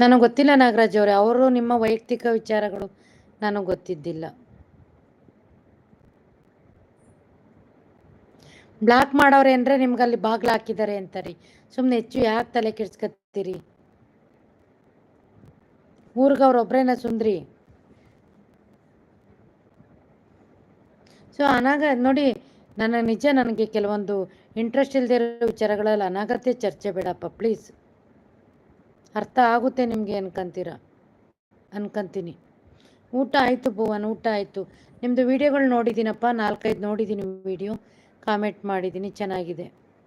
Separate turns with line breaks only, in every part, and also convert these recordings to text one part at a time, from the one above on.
ನನಗೆ ಗೊತ್ತಿಲ್ಲ ನಾಗರಾಜ್ ಅವರೇ, ಅವರು ನಿಮ್ಮ ವೈಯಕ್ತಿಕ ವಿಚಾರಗಳು ನನಗೆ ಗೊತ್ತಿದ್ದಿಲ್ಲ. ಬ್ಲಾಕ್ ಮಾಡವ್ರೆ ಅಂದರೆ ನಿಮ್ಗೆ ಅಲ್ಲಿ ಬಾಗ್ಲ ಹಾಕಿದ್ದಾರೆ ಅಂತಾರೆ. ಸುಮ್ಮನೆ ಹೆಚ್ಚು ಯಾಕೆ ತಲೆ ಕೆಡ್ಸ್ಕತ್ತೀರಿ? ಊರ್ಗವ್ರೊಬ್ರೇನ ಸುಂದ್ರಿ? ಸೊ, ಅನಾಗ ನೋಡಿ, ನನ್ನ ನಿಜ ನನಗೆ ಕೆಲವೊಂದು ಇಂಟ್ರೆಸ್ಟ್ ಇಲ್ಲದೆ ಇರೋ ವಿಚಾರಗಳಲ್ಲಿ ಅನಾಗತ್ಯ ಚರ್ಚೆ ಬೇಡಪ್ಪ ಪ್ಲೀಸ್ ಅರ್ಥ ಆಗುತ್ತೆ ನಿಮಗೆ ಅನ್ಕೊಂತೀರ? ಅನ್ಕೊಂತೀನಿ. ಊಟ ಆಯಿತು ಭುವನ್, ಊಟ ಆಯಿತು. ನಿಮ್ಮದು ವೀಡಿಯೋಗಳು ನೋಡಿದ್ದೀನಪ್ಪ, ನಾಲ್ಕೈದು ನೋಡಿದ್ದೀನಿ ವೀಡಿಯೋ. ಕಾಮೆಂಟ್ ಮಾಡಿದ್ದೀನಿ, ಚೆನ್ನಾಗಿದೆ.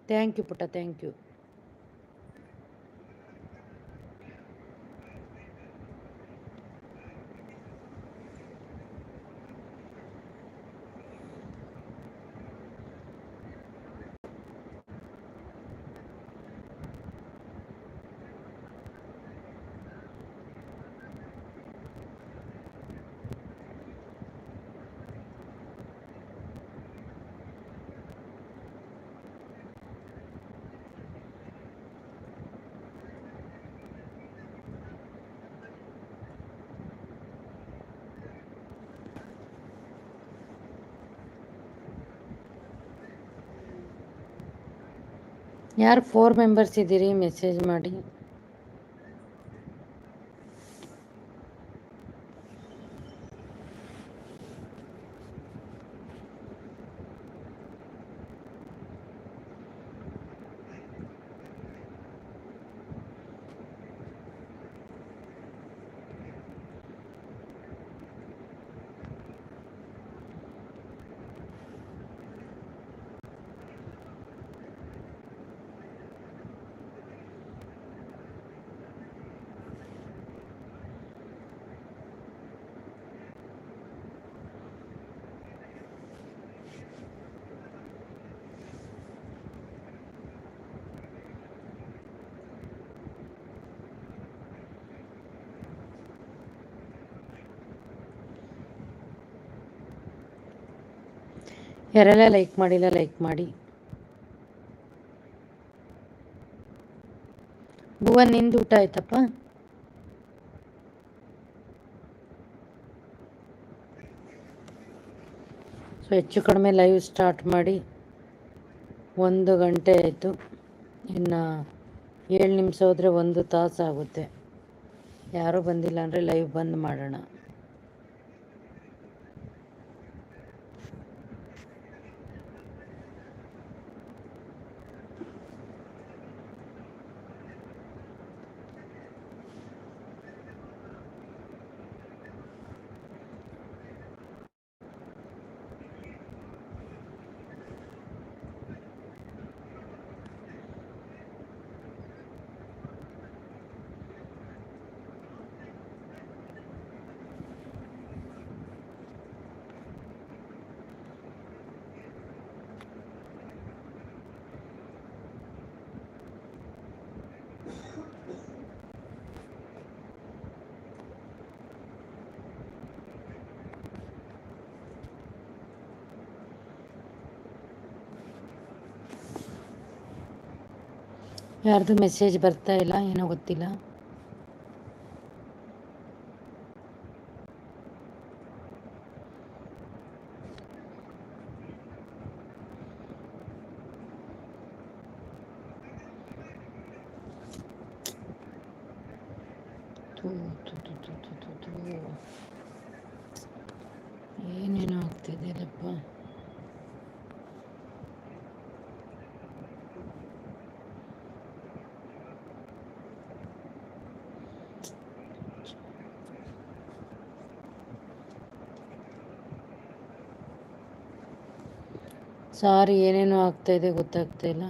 ಥ್ಯಾಂಕ್ ಯು ಪುಟ್ಟ, ಥ್ಯಾಂಕ್ ಯು. ಯಾರು ಫೋರ್ ಮೆಂಬರ್ಸ್ ಇದ್ದೀರಿ ಮೆಸೇಜ್ ಮಾಡಿ ಯಾರೆಲ್ಲ ಲೈಕ್ ಮಾಡಿಲ್ಲ ಲೈಕ್ ಮಾಡಿ. ಭುವನ್, ನಿಂದು ಊಟ ಆಯ್ತಪ್ಪ? ಸೊ ಹೆಚ್ಚು ಕಡಿಮೆ ಲೈವ್ ಸ್ಟಾರ್ಟ್ ಮಾಡಿ ಒಂದು ಗಂಟೆ ಆಯಿತು. ಇನ್ನು ಏಳು ನಿಮಿಷ ಹೋದರೆ ಒಂದು ತಾಸು ಆಗುತ್ತೆ ಯಾರೂ ಬಂದಿಲ್ಲ ಅಂದರೆ ಲೈವ್ ಬಂದ್ ಮಾಡೋಣ. ಯಾರ್ದು ಮೆಸೇಜ್ ಬರ್ತಾ ಇಲ್ಲ ಏನೋ ಗೊತ್ತಿಲ್ಲ. ಏನೇನೋ ಆಗ್ತಿದೆಯಲ್ಲಪ್ಪ ಸಾರಿ ಏನೇನೋ ಆಗ್ತಾ ಇದೆ ಗೊತ್ತಾಗ್ತಾ ಇಲ್ಲ.